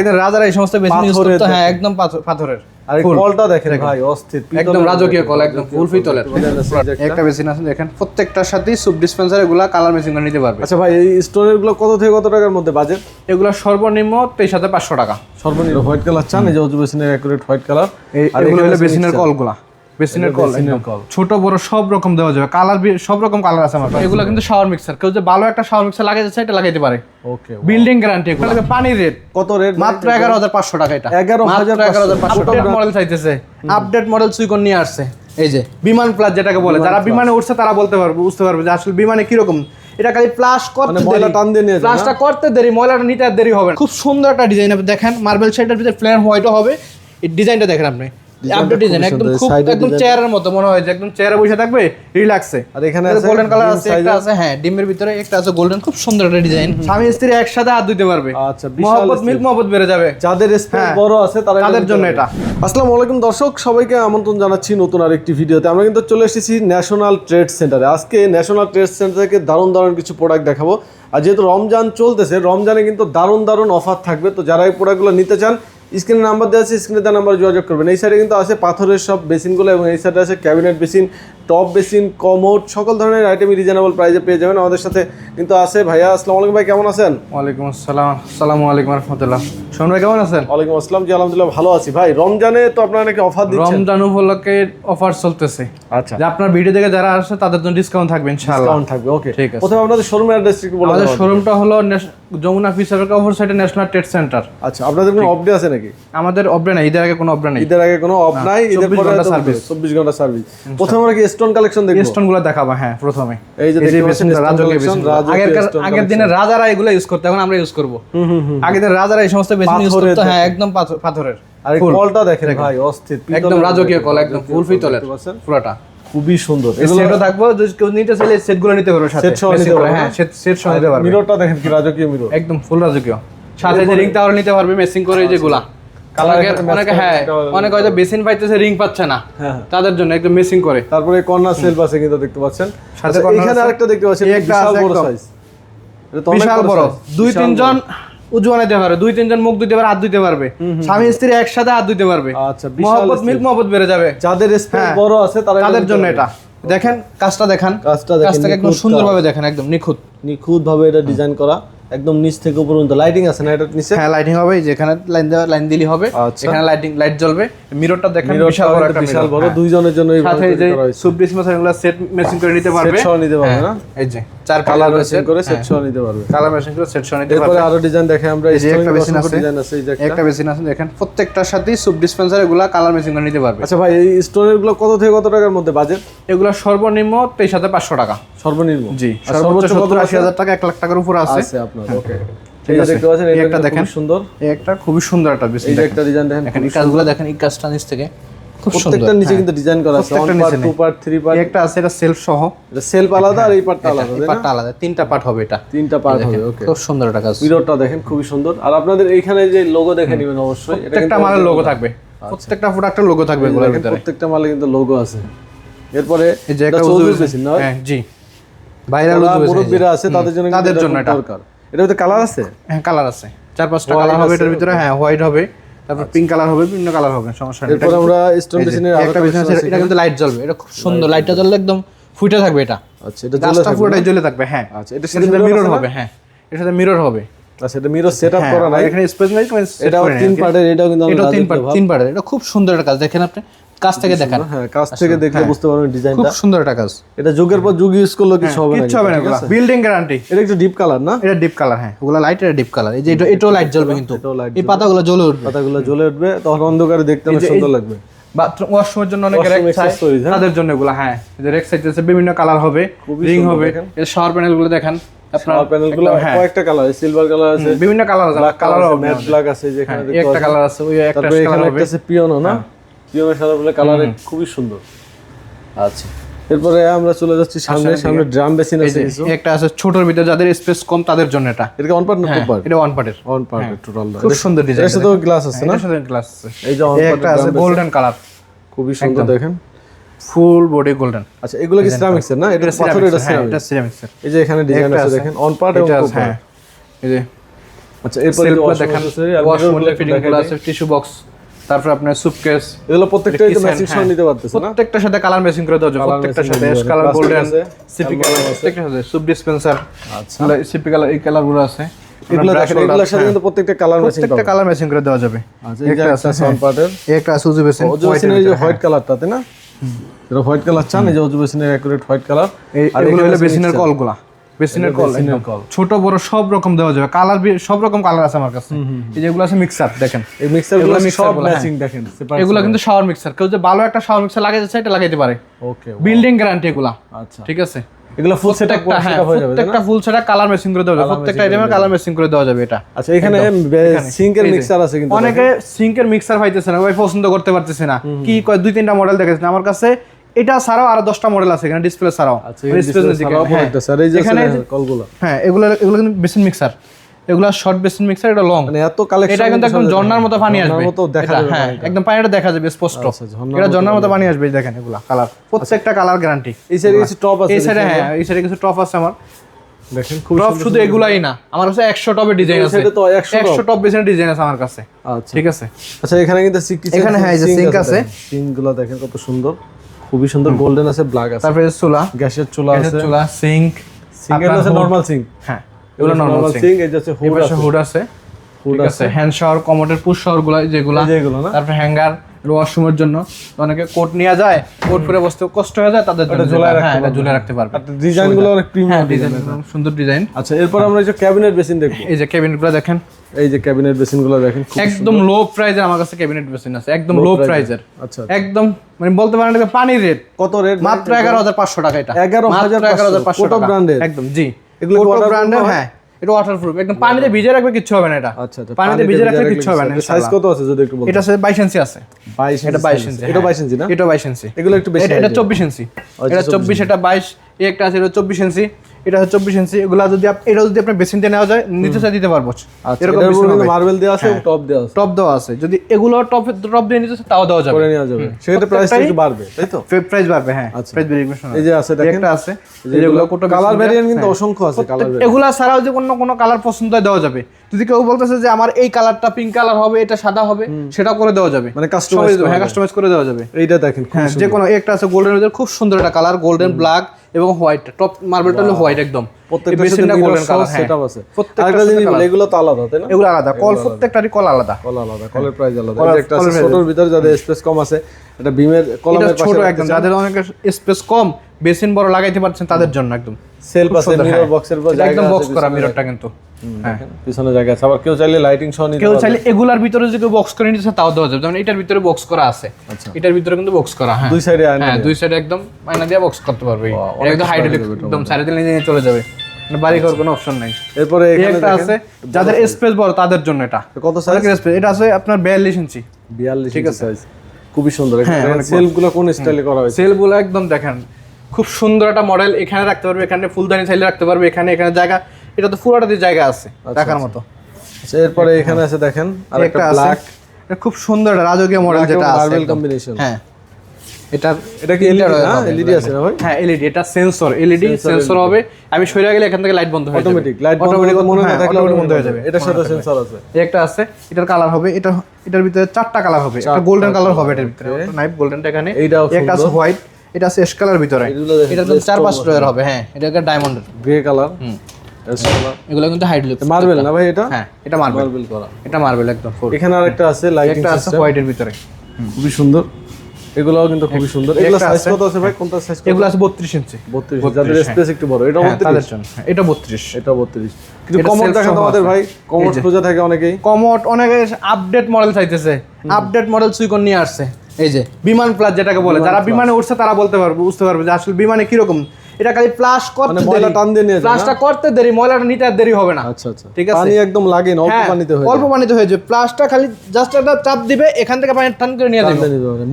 কিন্তু রাজারা এই সমস্ত বেশি ইউজ করতো হ্যাঁ একদম পাথরের। আর কলটা দেখেন ভাই অস্থির। একদম রাজকীয় কল একদম ফুল পিতলের একটা মেশিন আছে দেখেন প্রত্যেকটার সাথেই সুপ ডিসপেন্সার এগুলা কালার মেশিন করে নিতে পারবে। আচ্ছা ভাই এই স্টোরেরগুলো কত থেকে কত টাকার মধ্যে বাজেট এগুলা সর্বনিম্ন তেইশ হাজার পাঁচশো টাকা। সর্বনিম্ন হোয়াইট কালার চান এই যে অ্যাকুরেট হোয়াইট কালার আর এগুলো হলো মেশিনের। কলগুলা। বেসিনের কল। ছোট বড় সব রকম দেওয়া যাবে। কালার সব রকম কালার আছে আমার এগুলো কিন্তু শাওয়ার মিক্সার কেউ যে ভালো একটা শাওয়ার মিক্সার লাগাইতে চায় এটা লাগাইতে পারে। ওকে বিল্ডিং গ্যারান্টি এগুলো। পানির রেট কত রেট মাত্র এগারো হাজার পাঁচশো টাকা এটা। 11,500 এগারো হাজার পাঁচশো মডেল চাইতেছে। আপডেট মডেল সুইকন নিয়ে আসছে। এই যে বিমান প্লাস যেটাকে বলে যারা বিমানে উঠছে তারা বলতে পারবে বুঝতে পারবে যে আসলে বিমানে কীরকম। এটা খালি প্লাস করতে মানে ময়লা টান দিয়ে নিয়ে প্লাসটা করতে দেরি ময়লাটা নিতে আর দেরি হবে খুব সুন্দর একটা ডিজাইন আপনি দেখেন মার্বেল শেডের ভিতরে ফ্লেয়ার হোয়াইটও হবে। এই ডিজাইনটা দেখেন আপনি। আপডেট খুবই ডিজাইন একদম খুব একদম চেয়ারের মতো মনে হয় যে একদম চেয়ারে বসে থাকবে রিল্যাক্সে আর এখানে আছে গোল্ডেন কালার আছে একটা আছে হ্যাঁ ডিমের ভিতরে একটা আছে গোল্ডেন খুব সুন্দর একটা ডিজাইন স্বামী স্ত্রী একসাথে হাত দিতে পারবে। আচ্ছা, মহব্বত স্ত্রী। মহব্বত বেড়ে যাবে। যাদের স্পেস হ্যাঁ। বড় আছে তারা তাদের জন্য এটা। আসসালামু আলাইকুম দর্শক সবাইকে আমন্ত্রণ জানাচ্ছি নতুন আরেকটি ভিডিওতে। আমরা কিন্তু চলে এসেছি ন্যাশনাল ট্রেড সেন্টারে আজকে ন্যাশনাল ট্রেড সেন্টার থেকে দারুণ দারুণ কিছু প্রোডাক্ট দেখাবো। আর যেহেতু রমজান চলতেছে রমজানে কিন্তু দারুণ দারুণ অফার থাকবে। তো যারা এই প্রোডাক্টগুলো নিতে চান স্ক্রিনে নাম্বার দেওয়া আছে, স্ক্রিনে তার নাম্বার যোগাযোগ করবেন। এই সাইডে কিন্তু আছে পাথরের সব বেসিনগুলো এবং এই সাইডে আছে cabinet basin. Top basin commode সকল ধরনের আইটেমই রিজনেবল প্রাইসে পেয়ে যাবেন। আমাদের সাথে কিন্তু আছে ভাইয়া। আসসালামু আলাইকুম ভাই কেমন আছেন? ওয়ালাইকুম আসসালাম। আসসালামু আলাইকুম রহমতুল্লাহ। শোন ভাই কেমন আছেন? ওয়ালাইকুম আসসালাম জি আলহামদুলিল্লাহ ভালো আছি। ভাই রমজানে তো আপনারা নাকি অফার দিচ্ছেন? রমজান উপলক্ষে অফার চলতেছে। আচ্ছা। যে আপনার ভিডিও দেখে যারা আসছে তাদের জন্য ডিসকাউন্ট থাকবে ইনশাআল্লাহ। ডিসকাউন্ট থাকবে ওকে ঠিক আছে। প্রথমে আপনাদের শোরুমের অ্যাড্রেস একটু বলে আমাদের শোরুমটা হলো যমুনা ফিসারের অপর সাইডে ন্যাশনাল ট্রেড সেন্টার আচ্ছা আপনাদের কোনো অফ ডে আছে নাকি? আমাদের অবরে নাই ঈদের আগে কোনো অবরে নাই। ঈদের আগে কোনো অফ নাই ঈদের পরে ঘণ্টা service। চব্বিশ ঘণ্টা সার্ভিস প্রথমে আমরা কি স্টোন কালেকশন দেখব। স্টোনগুলো দেখাবো হ্যাঁ প্রথমে। এই যে এই যে দেখতে পাচ্ছেন stone আগের দিনে রাজারা এগুলো ইউজ করতো এখন আমরা ইউজ করব। আগের দিনে রাজারা এই সমস্ত বেসিন ইউজ করতো হ্যাঁ একদম পাথরের আর এই কলটা দেখেন ভাই অস্থির একদম রাজকীয় কল একদম ফুল পাচ্ছেন? পুরোটা। খুবই সুন্দর। এই সেটও থাকব যদি কেউ নিতে চাইলে সেটগুলো নিতে পারবে সাথে। Set সহ নিতে পারবে, হ্যাঁ সেট সেট সহ নিতে পারবে। মিররটা দেখেন কি রাজকীয় মিরর একদম ফুল রাজকীয়। সাথে যে রিং টাওয়ার নিতে পারবে মেসিং করে যেগুলা। Colour অনেকে হ্যাঁ অনেকে হয়তো বেসিন পাইতেছে রিং পাচ্ছে না। হ্যাঁ তাদের জন্য একদম মেসিং করে। তারপরে কর্নার সেলফ আছে কিন্তু দেখতে পাচ্ছেন। সাথে আচ্ছা, corner এখানে আরেকটা দেখতে পাচ্ছেন বিশাল বড় সাইজ এটা তো অনেক বিশাল বড় দুই তিনজন উজু দুই তিনজন মুখ দিতে পারে হাত দিতে পারবে। স্বামী স্ত্রী একসাথে হাত দিতে পারবে। আচ্ছা মহব্বত মহব্বত বেড়ে যাবে। যাদের স্পেস হ্যাঁ। বড় আছে তাদের জন্য এটা। দেখেন কাজটা দেখান। কাজটা দেখেন, কাজটাকে একদম সুন্দরভাবে দেখেন একদম নিখুঁত। নিখুঁত ভাবে এটা ডিজাইন করা। একদম নিচ থেকে উপর পর্যন্ত লাইটিং আছে না? এটা নিচে? হ্যাঁ লাইটিং হবে যেখানে লাইন দেওয়া লাইন দিলি হবে। আচ্ছা। এখানে লাইটিং লাইট জ্বলবে। মিররটা দেখেন বিশাল বড় একটা বিশাল বড়। দুইজনের জন্য এই সাথে যে সুপ্রিস মাসার এগুলো সেট মেশিন করে নিতে পারবে। সহ নিতে পারবে হ্যাঁ, না? এই যে। চার কালার কালার করে সেট সহ নিতে পারবে। কালার মেশিন করে সেট সহ নিতে এরপরে পারবে। আরও ডিজাইন দেখে আমরা এই একটা বেসিন আছে ডিজাইন আছে। এই যে একটা। বেসিন আছে দেখেন প্রত্যেকটার সাথেই সুপ ডিসপেন্সার এগুলা কালার মেশিন করে নিতে পারবে। আচ্ছা ভাই এই স্টোনেরগুলো কত থেকে কত টাকার মধ্যে বাজেট এগুলো সর্বনিম্ন তেইশ হাজার পাঁচশো টাকা। সর্বনিম্ন? জি সর্বোচ্চ কত সত্তর আশি আছে? হাজার টাকা এক লাখ টাকার উপর আছে। আছে আপনার ওকে এই একটা দেখেন। সুন্দর। একটা খুবই সুন্দর একটা বেসিন একটা ডিজাইন দেখেন দেখেন এই কাজগুলো দেখেন এই কাজটা নিচ থেকে। নিচে কিন্তু ডিজাইন করা আছে। One part two part three part একটা আছে এটা সেলফ সহ। এটা সেলফ আলাদা আর এই পার্টটা আলাদা এই পার্টটা আলাদা। তিনটা পার্ট হবে এটা। তিনটা পার্ট হবে ওকে খুব সুন্দর একটা কাজ। মিররটা দেখেন খুবই সুন্দর। আর আপনাদের এইখানে যে লোগো দেখে নেবেন অবশ্যই প্রত্যেকটা মালের লোগো থাকবে। প্রত্যেকটা প্রোডাক্টের লোগো থাকবে এগুলোর ভিতরে। প্রত্যেকটা মালে কিন্তু লোগো আছে। এরপরে এই যে একটা উজু না হ্যাঁ জি। ভাইরাল উজু মুরব্বীরা আছে তাদের জন্য তাদের জন্য। এটা। দরকার। এটা ভিতরে কালার আছে? হ্যাঁ কালার আছে। চার পাঁচটা কালার হবে এটার ভিতরে। হ্যাঁ হোয়াইট হবে। তারপর পিঙ্ক কালার হবে বিভিন্ন কালার হবে সমস্যা নেই। এরপর আমরা স্টোন একটা বিজনেস এটা কিন্তু লাইট জ্বলবে এটা খুব সুন্দর। লাইটটা জ্বললে একদম ফুটে থাকবে এটা। আচ্ছা এটা জ্বলে থাকবে এটা জ্বলে থাকবে হ্যাঁ। আচ্ছা এটা সাথে মিরর হবে হ্যাঁ। এর সাথে মিরর হবে। আচ্ছা এটা মিরর সেটআপ হ্যাঁ করা নাই? এখানে স্পেস নাই নিও, তিন পার্টের এটাও কিন্তু আমরা তিন পার্ট তিন পার্টের এটা খুব সুন্দর একটা কাজ দেখেন আপনি। কাজ থেকে দেখান। হ্যাঁ কাছ থেকে দেখলে বুঝতে পারবেন খুব সুন্দর একটা কাজ। এটা যুগের পর যুগ ইউজ করলেও কিছু হবে না কিচ্ছু হবে না বিল্ডিং গ্যারান্টি এটা একটু ডিপ কালার না? এটা ডিপ কালার হ্যাঁ। ওগুলো লাইট এটা ডিপ কালার এই যে এটা এটাও লাইট জ্বলবে কিন্তু। এই পাতাগুলো জ্বলে উঠবে। পাতাগুলো জ্বলে উঠবে তখন অন্ধকারে দেখতে অনেক সুন্দর লাগবে। বাথরুম ওয়াশরুমের জন্য অনেক রেক হ্যাঁ? তাদের জন্য এগুলো হ্যাঁ। যে রেক সাইজ আছে বিভিন্ন কালার হবে। রিং হবে। এই শাওয়ার প্যানেলগুলো দেখেন। আপনার হ্যাঁ। কয়েকটা কালার সিলভার কালার আছে। বিভিন্ন কালার আছে কালার ম্যাট ব্ল্যাক আছে যেখানে একটা কালার আছে ওই একটা তারপরে কালার হবে। হ্যাঁ। একটা আছে পিওনো না? পিওনো সাদা বলে কালার খুবই সুন্দর। আচ্ছা। এরপরে আমরা চলে যাচ্ছি সামনে সামনে। ড্রাম বেসিন আছে একটা আছে ছোটর ভিতরে যাদের স্পেস কম তাদের জন্য এটা। এটা অন পার্ট না টু হ্যাঁ, পার্ট এটা ওয়ান পার্টের অন পার্ট টোটাল খুব সুন্দর ডিজাইন এর সাথেও গ্লাস আছে না? এটার সাথে গ্লাস আছে। এই যে একটা আছে গোল্ডেন কালার খুবই সুন্দর দেখেন। ফুল বডি গোল্ডেন আচ্ছা এগুলো কি সিরামিক্স না? এটা পাথর এটা হ্যাঁ সিরামিক্স এটা সিরামিক্স এই যে এখানে ডিজাইন আছে। দেখেন অন পার্ট এবং এটা টু হ্যাঁ। এই যে আচ্ছা এরপরে দেখেন। ওয়াশ মডেল ফিটিংগুলো আছে টিস্যু বক্স তারপর আপনার সুটকেস এগুলো প্রত্যেকটাই তো ম্যাচিং সহ হ্যাঁ। নিতে পারতেছে না? প্রত্যেকটার সাথে কালার ম্যাচিং করে দেওয়া যাবে প্রত্যেকটার সাথে অ্যাশ কালার। গোল্ডেন আছে, সিপি কালার আছে। প্রত্যেকটার সাথে সুপ ডিসপেন্সার আচ্ছা। সিপি কালার এই কালারগুলো আছে। এগুলো দেখেন এগুলোর সাথে হ্যাঁ। কিন্তু প্রত্যেকটা কালার ম্যাচিং প্রত্যেকটা কালার ম্যাচিং করে দেওয়া যাবে। আচ্ছা একটা আছে সাউন্ড পার্টের একটা আছে উজু বেসিন অজু বেসিনের এই যে হোয়াইট কালারটা তাই না? এটা হোয়াইট কালার চান এই যে অজু বেসিনের অ্যাকুরেট হোয়াইট কালার আর এগুলো হলো বেসিনের কলগুলা। বেসিনের কল। ছোট বড় সব রকম দেওয়া যাবে। কালার সব রকম কালার আছে আমার কাছে। এই যেগুলো আছে মিক্সার দেখেন। এই এগুলো mixer সব। ম্যাচিং দেখেন। এগুলো কিন্তু শাওয়ার মিক্সার কেউ যে ভালো একটা শাওয়ার মিক্সার চায় এটা লাগাইতে পারে। ওকে বিল্ডিং গ্যারান্টি এগুলা। আচ্ছা। ঠিক আছে? এগুলো ফুল সেটআপ প্রত্যেকটা হ্যাঁ যাবে প্রত্যেকটা ফুল সেটা কালার ম্যাচিং করে দেওয়া যাবে। প্রত্যেকটা আইটেমের কালার ম্যাচিং করে দেওয়া যাবে এটা। আচ্ছা এখানে সিঙ্কের মিক্সার আছে কিন্তু অনেকে সিঙ্কের মিক্সার পাইতেছে না ভাই পছন্দ করতে পারতেছে না। কি কয় দুই তিনটা মডেল দেখেছেন? আমার কাছে এটা ছাড়াও আরও দশটা মডেল আছে এখানে ডিসপ্লে ছাড়াও। আচ্ছা এখানে কলগুলো হ্যাঁ এগুলো এগুলো কিন্তু বেসিন মিক্সার এগুলো শর্ট বেসিন মিক্সার এটা লং মানে এত কালেকশন এটা কিন্তু একদম ঝর্ণার মতো পানি আসবে। মতো দেখা যাবে হ্যাঁ একদম পানিটা দেখা যাবে স্পষ্ট। আচ্ছা, এটা মতো ঝর্ণার মতো পানি আসবে দেখেন এগুলা কালার প্রত্যেকটা কালার গ্যারান্টি এই সাইডে কিছু টপ আছে এই সাইডে হ্যাঁ এই সাইডে কিছু টপ আছে আমার। দেখেন খুব টপ শুধু এগুলাই না আমার কাছে একশো টপের ডিজাইন আছে। সাইডে তো 100 top। একশো টপ বেসিনের ডিজাইন আছে আমার কাছে। আচ্ছা। ঠিক আছে? আচ্ছা এখানে কিন্তু এখানে হ্যাঁ, এই যে আছে। সিঙ্কগুলো দেখেন কত সুন্দর। খুবই সুন্দর গোল্ডেন আছে ব্ল্যাক আছে। তারপরে চুলা। গ্যাসের চুলা আছে। চুলা সিঙ্ক সিঙ্ক এর আছে নরমাল সিঙ্ক হ্যাঁ এগুলো নরমাল সিঙ্ক সিঙ্ক এই যে আছে হুড আছে। হুড আছে হুড আছে হ্যান্ড শাওয়ার কমোডের পুশ শাওয়ারগুলো যেগুলো। যেগুলো না? তারপরে হ্যাঙ্গার ওয়াশরুমের জন্য। অনেকে কোট নিয়ে যায় কোট পরে বসতে কষ্ট হয়ে যায় তাদের জন্য ঝুলায় হ্যাঁ রাখতে এটা ঝুলে রাখতে পারবে। ডিজাইনগুলো অনেক প্রিমিয়াম ডিজাইন সুন্দর ডিজাইন আচ্ছা এরপর আমরা এই যে ক্যাবিনেট বেসিন দেখব। এই যে ক্যাবিনেটগুলো দেখেন। এই যে ক্যাবিনেট বেসিনগুলো দেখেন একদম লো প্রাইজের আমার কাছে ক্যাবিনেট বেসিন আছে একদম লো প্রাইজের আচ্ছা। একদম মানে বলতে পারেন এটা পানির রেট কত রেট মাত্র এগারো হাজার পাঁচশো টাকা এটা। 11,500 এগারো হাজার পাঁচশো। কোটো টাকা। brand-এর? একদম জি। এগুলো ব্র্যান্ডের হয়? এটা ওয়াটারপ্রুফ একদম পানিতে ভিজে রাখবে কিচ্ছু হবে না এটা। আচ্ছা আচ্ছা পানিতে ভিজে রাখলে কিচ্ছু হবে না সাইজ কত আছে যদি একটু বলেন এটা সাইজ 22 ইঞ্চি আছে। 22 এটা বাইশ ইঞ্চি এটা 22 ইঞ্চি না? এটা বাইশ ইঞ্চি এগুলো একটু বেশি এটা- এটা height-এর। চব্বিশ ইঞ্চি আচ্ছা, এটা চব্বিশ এটা বাইশ এই একটা আছে এটা চব্বিশ ইঞ্চি এটা হচ্ছে চব্বিশ ইঞ্চি। এগুলো যদি এটা যদি আপনার বেশি নেওয়া যায় নিচে চাই দিতে পারব। আচ্ছা এরকম। মার্বেল দেওয়া আছে হ্যাঁ। টপ দেওয়া আছে? টপ দেওয়া আছে। যদি এগুলো টপ টপ দিয়ে নিতে তাও দেওয়া যাবে। করে নেওয়া যাবে। সেক্ষেত্রে প্রাইস একটু বাড়বে তাই তো? প্রাইস বাড়বে হ্যাঁ। আচ্ছা। প্রাইস ভেরিয়েশন এই যে আছে দেখেন। একটা আছে। এগুলো কত কালার ভেরিয়েন্ট কিন্তু অসংখ্য আছে কালার এগুলো ছাড়াও যে কোনো কোনো কালার পছন্দ হয় দেওয়া যাবে। যদি কেউ বলতেছে যে আমার এই কালারটা পিঙ্ক কালার হবে এটা সাদা হবে সেটা করে দেওয়া যাবে। মানে কাস্টমাইজ হ্যাঁ কাস্টমাইজ করে দেওয়া যাবে। এইটা দেখেন হ্যাঁ যে কোনো একটা আছে গোল্ডেন ভিতরে খুব সুন্দর একটা কালার গোল্ডেন ব্ল্যাক এবং হোয়াইট টপ মার্বেলটা হলো হোয়াইট একদম। প্রত্যেকটার এই বেসিনটা গোল্ডেন কালার। সেটআপ আছে। সাথে জিনিস এগুলো তো আলাদা তাই না? এগুলো আলাদা কল প্রত্যেকটারই কল আলাদা। কল আলাদা কলের প্রাইস আলাদা। এই একটা ছোটর ভিতরে যাদের স্পেস কম আছে এটা বিমের কলমের ছোট একদম যাদের অনেক স্পেস কম বেসিন বড় লাগাইতে পারছেন তাদের জন্য একদম। সেলফ আছে মিরর হ্যাঁ। বক্সের উপর একদম বক্স করা মিররটা কিন্তু। হ্যাঁ। পিছনে জায়গা আছে। আবার কেউ চাইলে লাইটিং সহ নিতে কেউ চাইলে এগুলার ভিতরে যদি বক্স করে নিতে চায় তাও দেওয়া যাবে। যেমন এটার ভিতরে বক্স করা আছে। আচ্ছা। এটার ভিতরে কিন্তু বক্স করা হ্যাঁ। দুই সাইডে হ্যাঁ দুই সাইডে একদম আয়না দিয়ে বক্স করতে পারবে। একদম হাইড্রোলিক একদম সাইডে দিলে নিয়ে চলে যাবে। মানে বাড়ি ঘর কোনো অপশন নাই। এরপরে একটা আছে যাদের স্পেস বড় তাদের জন্য এটা। কত সাইজ space- এটা আছে আপনার বিয়াল্লিশ ইঞ্চি। 42 ঠিক আছে। খুবই সুন্দর। হ্যাঁ, সেলফগুলো কোন স্টাইলে করা হয়েছে? সেলগুলো একদম দেখেন খুব সুন্দর একটা মডেল এখানে রাখতে পারবে এখানে ফুলদানি চাইলে রাখতে পারবে এখানে এখানে জায়গা এটা তো পুরোটা দিয়ে জায়গা আছে রাখার মতো। আচ্ছা, এরপরে এখানে আছে দেখেন আর একটা ব্ল্যাক এটা খুব সুন্দর একটা রাজকীয় মডেল যেটা আছে একদম। combination। হ্যাঁ। এটা এটা কি এলইডি না? এলইডি আছে না ভাই? হ্যাঁ এলইডি এটা সেন্সর এলইডি সেন্সর হবে। আমি সরে গেলে এখান থেকে লাইট বন্ধ হয়ে যাবে। অটোমেটিক লাইট বন্ধ হয়ে মনে না হ্যাঁ, থাকলে বন্ধ হয়ে যাবে। এটার সাথে সেন্সর আছে। এই একটা আছে এটার কালার হবে এটা এটার ভিতরে চারটা কালার হবে। একটা গোল্ডেন কালার হবে এটার ভিতরে। নাইফ গোল্ডেনটা এখানে। এইটাও এই একটা আছে হোয়াইট এটা আছে এশ কালার ভিতরে। এটা চার পাঁচ ড্রয়ার হবে হ্যাঁ। এটা একটা ডায়মন্ডের গ্রে কালার হুম। এগুলো কিন্তু হাইড্রোলিক মার্বেল না ভাই এটা? হ্যাঁ এটা মার্বেল মার্বেল করা। এটা মার্বেল একদম full। এখানে আরেকটা আছে লাইটিং একটা আছে হোয়াইটের ভিতরে। খুবই সুন্দর। এগুলোও কিন্তু খুবই সুন্দর। এগুলো সাইজ। কত আছে ভাই? কোনটা সাইজ এগুলো আছে বত্রিশ ইঞ্চি 32 যাদের স্পেস একটু বড়। এটা হ্যাঁ, 32 হ্যাঁ, এটা বত্রিশ। এটা 32 কিন্তু self দেখেন আছে। ভাই কমন খোঁজা থাকে অনেকেই। কমোড অনেকে আপডেট মডেল চাইতেছে। আপডেট মডেল সুইকন নিয়ে আসছে। এই যে বিমান প্লাস যেটাকে বলে যারা বিমানে উঠছে তারা বলতে পারবে বুঝতে পারবে যে আসলে বিমানে কীরকম। এটা খালি প্লাস করতে মানে ময়লা টান দিয়ে নিয়ে প্লাসটা করতে দেরি ময়লাটা নিতে আর দেরি হবে না। আচ্ছা আচ্ছা। ঠিক আছে। পানি একদম লাগে না অল্প হ্যাঁ, পানিতে হয়ে অল্প পানিতে হয়ে যাবে। প্লাসটা খালি জাস্ট একটা চাপ দিবে এখান থেকে পানি টান করে নিয়ে যাবে।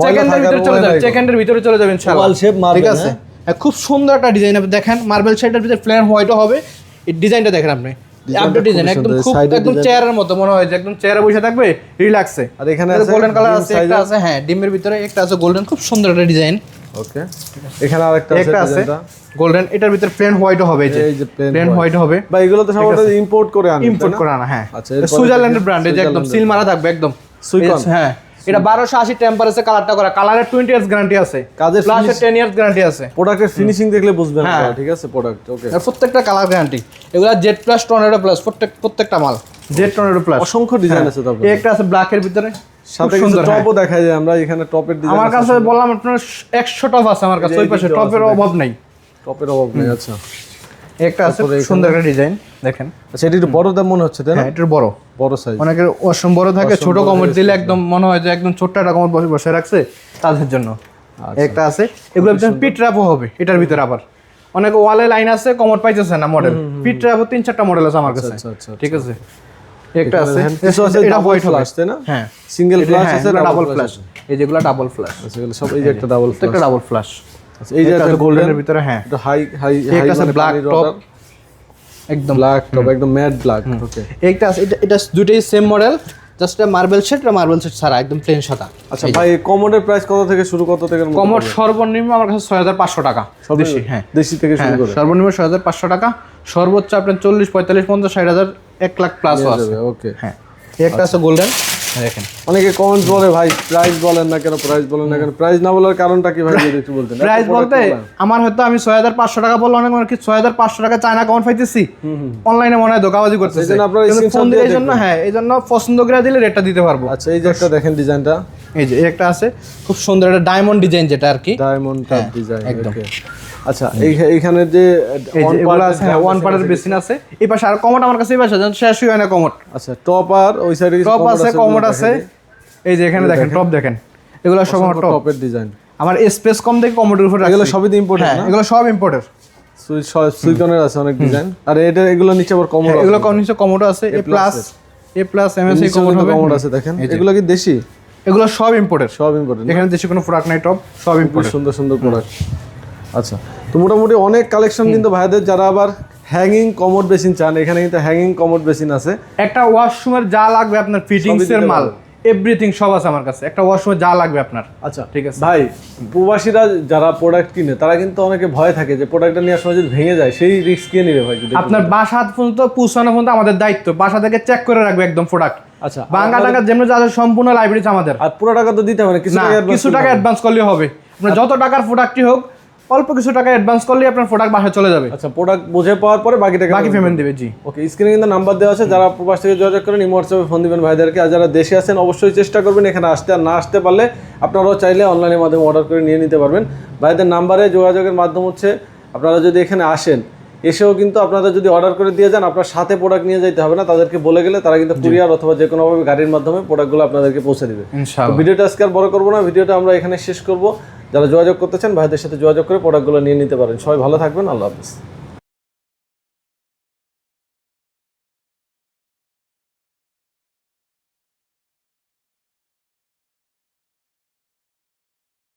সেকেন্ডের ভিতরে চলে যাবে সেকেন্ডের ভিতরে চলে যাবে ইনশাআল্লাহ। Oval shape marble, ঠিক আছে? হ্যাঁ, খুব সুন্দর একটা ডিজাইন আপনি দেখেন মার্বেল শেডের ভিতরে ফ্লেয়ার হোয়াইটও হবে। এই ডিজাইনটা দেখেন আপনি। আপডেট ডিজাইন একদম খুব একদম চেয়ারের মতো মনে হয় যে একদম চেয়ারে বসে থাকবে রিল্যাক্সে আর এখানে আছে গোল্ডেন কালার আছে একটা আছে হ্যাঁ ডিমের ভিতরে একটা আছে গোল্ডেন খুব সুন্দর একটা ডিজাইন ওকে এখানে আরেকটা আছে একটা আছে গোল্ডেন এটার ভিতরে প্লেন হোয়াইটও হবে যে। প্লেন হোয়াইট হবে। বা এগুলো তো সব ইম্পোর্ট করে আনি ইম্পোর্ট করা না হ্যাঁ। আচ্ছা, সুইজারল্যান্ডের ব্র্যান্ড যে একদম সিল মারা থাকবে একদম। সুইকন? হ্যাঁ। এটা বারোশো আশি টেম্পারেচার কালারটা করা। কালারের টোয়েন্টি ইয়ার্স গ্যারান্টি আছে। কাজের প্লাস টেন ইয়ার্স গ্যারান্টি আছে। প্রোডাক্টের ফিনিশিং দেখলে বুঝবেন হ্যাঁ। ঠিক আছে প্রোডাক্ট ওকে প্রত্যেকটা কালার গ্যারান্টি এগুলা জেড প্লাস টর্নেডো প্লাস প্রত্যেক প্রত্যেকটা মাল। জেড টর্নেডো প্লাস অসংখ্য ডিজাইন আছে তারপর। একটা আছে ব্ল্যাকের ভিতরে। সাথে কিছু সুন্দর হ্যাঁ। টপও দেখা যায় আমরা এখানে টপের ডিজাইন আমার কাছে বললাম আপনার একশো টপ আছে আমার কাছে ওই পাশে টপের অভাব নাই। টপের অভাব নেই আচ্ছা। একটা আছে সুন্দর একটা ডিজাইন দেখেন। আচ্ছা এটা একটু বড় দাম মনে হচ্ছে তাই না? হ্যাঁ এটার বড়। বড় সাইজ অনেকের ওয়াশরুম বড় থাকে ছোট কমোড দিলে একদম মনে হয় যে একদম ছোট্ট একটা কমোড বসে বসে রাখছে তাদের জন্য। আচ্ছা। একটা আছে এগুলো পিট র্যাপও হবে এটার ভিতরে আবার। অনেক ওয়ালে লাইন আছে কমোড পাইতেছে না মডেল পিট র্যাপও তিন চারটা মডেল আছে আমার কাছে। আচ্ছা আচ্ছা ঠিক আছে? একটা আছে এটা হোয়াইট flash, তাই না? হ্যাঁ। সিঙ্গেল ফ্ল্যাশ আছে ডাবল ফ্ল্যাশ এই যেগুলো ডাবল ফ্ল্যাশ আচ্ছা এগুলো সব এই যে একটা ডাবল ফ্ল্যাশ একটা ডাবল ফ্ল্যাশ এই যে একটা গোল্ডেনের ভিতরে হ্যাঁ। একটু হাই হাই একটা আছে ব্ল্যাক টপ একদম। ব্ল্যাক টপ একদম ম্যাট ব্ল্যাক ওকে একটা আছে এটা এটা দুটোই same model just marble set আর মার্বেল সেট ছাড়া একদম প্লেন সাদা। আচ্ছা ভাই কমোডের প্রাইস কত থেকে শুরু কত থেকে কমোড সর্বনিম্ন আমার কাছে ছয় হাজার পাঁচশো টাকা দেশি হ্যাঁ। দেশি থেকে শুরু হ্যাঁ, করে। সর্বনিম্ন ছয় হাজার পাঁচশো টাকা সর্বোচ্চ আপনার চল্লিশ পঁয়তাল্লিশ পঞ্চাশ ষাট হাজার এক লাখ প্লাস আছে। ওকে হ্যাঁ। একটা আছে গোল্ডেন দেখেন। অনেকে কমেন্ট বলে ভাই প্রাইস বলেন না কেন প্রাইস বলেন না কেন? প্রাইস না বলার কারণটা কি ভাই? যদি একটু বলতেন। প্রাইস বলতে আমার হয়তো আমি ছয় হাজার পাঁচশো টাকা বললে অনেক টাকা চায়না কমন পাইতেছি। অনলাইনে মনে হয় ধোকাবাজি করতেছে। আপনারা ফোন দিয়ে হ্যাঁ পছন্দ করে দিলে রেটটা দিতে পারব। আচ্ছা এই যে একটা দেখেন ডিজাইনটা এই যে এই একটা আছে। খুব সুন্দর একটা ডায়মন্ড ডিজাইন যেটা আর কি। ডায়মন্ড কাট ডিজাইন একদম। আচ্ছা এইখানে যে এই হ্যাঁ ওয়ান পার্টের বেসিন আছে। এই পাশে আর কমোড আমার কাছে এই পাশে যেন শেষ হয় না কমোড। আচ্ছা টপ আর ওই সাইডে টপ আছে কমোড আছে। এই যে এখানে দেখেন টপ দেখেন। এগুলো সব আমার টপের ডিজাইন আমার স্পেস কম দেখে কমোডের উপর এগুলো সবই ইম্পোর্টেড হ্যাঁ এগুলো সব ইম্পোর্টের সুইকনের আছে অনেক ডিজাইন আর এটা এগুলো নিচে আবার কমোড এগুলো কম নিচে কমোডো আছে। A plus A plus MSI commode হবে। কমোড আছে দেখেন। এই এগুলো কি দেশি? এগুলো সব ইম্পোর্টের সব ইম্পোর্টেড এখানে দেশি কোনো প্রোডাক্ট নাই টপ সব খুব ইম্পোর্টের সুন্দর সুন্দর প্রোডাক্ট আচ্ছা তো মোটামুটি অনেক কালেকশন কিন্তু ভাইদের যারা আবার হ্যাঙ্গিং কমোড বেসিন চান এখানে কিন্তু হ্যাঙ্গিং কমোড বেসিন আছে। একটা ওয়াশরুমের যা লাগবে আপনার ফিটিংস এর মাল এভরিথিং সব আছে আমার কাছে। একটা ওয়াশরুমে যা লাগবে আপনার। আচ্ছা ঠিক আছে। ভাই প্রবাসীরা যারা প্রোডাক্ট কিনে তারা কিন্তু অনেকে ভয় থাকে যে প্রোডাক্টটা নেওয়ার সময় যদি ভেঙে যায় সেই রিস্ক কে নেবে ভাই আপনার বাসা পর্যন্ত পৌঁছানো পর্যন্ত আমাদের দায়িত্ব। বাসা থেকে চেক করে রাখবে একদম প্রোডাক্ট আচ্ছা বাঙ্গা টাকা যেমন যা আছে সম্পূর্ণ লাইব্রেরি আমাদের। আর পুরো টাকা তো দিতে হবে না কিছু টাকা কিছু টাকা অ্যাডভান্স করলে হবে। আপনার যত টাকার প্রোডাক্টই হোক অল্প কিছু টাকা অ্যাডভান্স করলে আপনার প্রোডাক্ট বাসায় চলে যাবে। আচ্ছা প্রোডাক্ট বুঝে পাওয়ার পরে বাকি টাকা বাকি পেমেন্ট দেবে জি। ওকে স্ক্রিনে কিন্তু নাম্বার দেওয়া আছে যারা প্রবাস থেকে যোগাযোগ করেন ইমো হোয়াটসঅ্যাপে ফোন দিবেন ভাইদেরকে। আর যারা দেশে আছেন অবশ্যই চেষ্টা করবেন এখানে আসতে। আর না আসতে পারলে আপনারাও চাইলে অনলাইনের মাধ্যমে অর্ডার করে নিয়ে নিতে পারবেন। ভাইদের নাম্বারে যোগাযোগের মাধ্যম হচ্ছে আপনারা যদি এখানে আসেন এসেও কিন্তু আপনারা যদি অর্ডার করে দিয়ে যান আপনার সাথে প্রোডাক্ট নিয়ে যেতে হবে না। তাদেরকে বলে গেলে তারা কিন্তু কুরিয়ার অথবা যে কোনোভাবে গাড়ির মাধ্যমে প্রোডাক্টগুলো আপনাদেরকে পৌঁছে দিবে। ভিডিওটা আজকে আর বড় করব না ভিডিওটা আমরা এখানে শেষ করব। যারা যোগাযোগ করতে চান, ভাইদের সাথে যোগাযোগ করে প্রোডাক্টগুলো নিয়ে নিতে পারেন। সবাই ভালো থাকবেন, আল্লাহ হাফিজ।